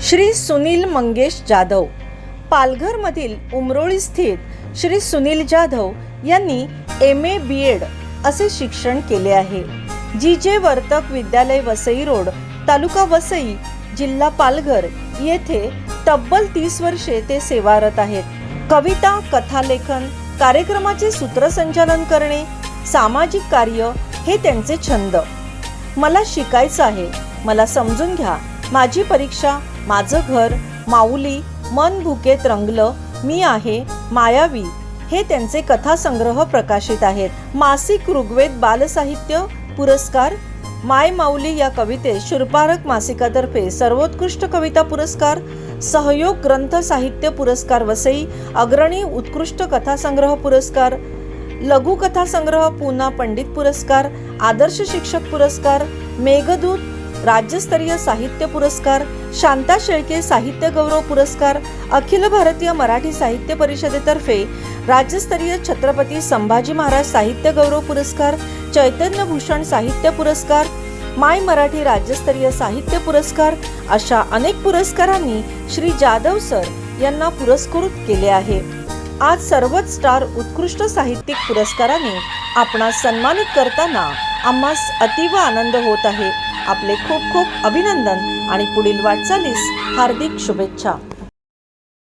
श्री सुनील मंगेश जाधव. पालघरमधील उमरोळी स्थित श्री सुनील जाधव यांनी M A B Ed असे शिक्षण केले आहे. जी जे वर्तक विद्यालय वसई रोड तालुका वसई जिल्हा पालघर येथे तब्बल तीस वर्षे ते सेवारत आहेत. कविता कथालेखन कार्यक्रमाचे सूत्रसंचालन करणे सामाजिक कार्य हे त्यांचे छंद. मला शिकायचं आहे. मला समजून घ्या. माझी परीक्षा माझं घर माऊली मन भुकेत रंगलं मी आहे मायावी. हे त्यांचे कथासंग्रह प्रकाशित आहेत. मासिक ऋग्वेद बालसाहित्य पुरस्कार माय माऊली या कवितेस शुरपारक मासिकातर्फे सर्वोत्कृष्ट कविता पुरस्कार सहयोग ग्रंथ साहित्य पुरस्कार वसई अग्रणी उत्कृष्ट कथासंग्रह पुरस्कार लघुकथा संग्रह पूना पंडित पुरस्कार आदर्श शिक्षक पुरस्कार मेघदूत राज्यस्तरीय साहित्य पुरस्कार शांता शेळके साहित्य गौरव पुरस्कार अखिल भारतीय मराठी साहित्य परिषदेतर्फे राज्यस्तरीय छत्रपती संभाजी महाराज साहित्य गौरव पुरस्कार चैतन्य भूषण साहित्य पुरस्कार माय मराठी राज्यस्तरीय साहित्य पुरस्कार अशा अनेक पुरस्कारांनी श्री जाधव सर यांना पुरस्कृत केले आहे. आज सर्वच स्टार उत्कृष्ट साहित्यिक पुरस्काराने आपणास सन्मानित करताना आम्हास अतीव आनंद होत आहे. आपले खूप खूप अभिनंदन आणि पुढील वाटचालीस हार्दिक शुभेच्छा.